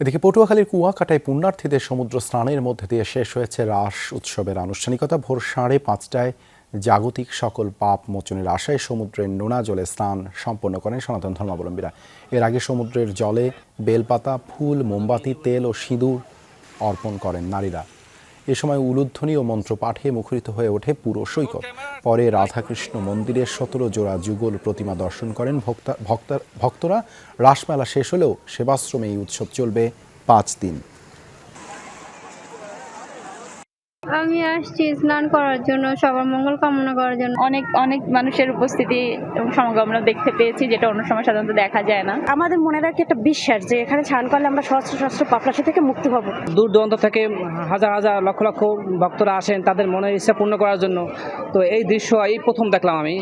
এদিকে পটুয়াখালীর কুয়াকাটায় পুণ্যার্থীদের সমুদ্র স্নানের মধ্যে দিয়ে শেষ হয়েছে রাস উৎসবের আনুষ্ঠানিকতা। ভোর সাড়ে পাঁচটায় জাগতিক সকল পাপ মোচনের আশায় সমুদ্রের নোনা জলে স্নান সম্পন্ন করেন সনাতন ধর্মাবলম্বীরা। এর আগে সমুদ্রের জলে বেলপাতা, ফুল, মোমবাতি, তেল ও সিঁদুর অর্পণ করেন নারীরা। এ সময় উলুধ্বনি ও মন্ত্র পাঠে মুখরিত হয়ে ওঠে পুরো সৈকত। পরে রাধাকৃষ্ণ মন্দিরের সতেরো জোড়া যুগল প্রতিমা দর্শন করেন ভক্তা, ভক্তা- ভক্তরা। রাসমেলা শেষ হলেও সেবাশ্রমে এই উৎসব চলবে পাঁচ দিন। আমি আসছি স্নান করার জন্য সবার মঙ্গল কামনা করার জন্য। অনেক অনেক মানুষের উপস্থিতি এবং সমাগম দেখতে পেয়েছি যেটা অন্য সময় সাধারণত দেখা যায় না। আমাদের মনে রাখি একটা বিশ্বাস যে এখানে স্নান করলে আমরা সহস্র সহস্র পাপরাশি থেকে মুক্তি পাবো। দূর দূরান্ত থেকে হাজার হাজার লক্ষ লক্ষ ভক্তরা আসেন তাদের মনের ইচ্ছা পূর্ণ করার জন্য। তো এই দৃশ্য এই প্রথম দেখলাম আমি।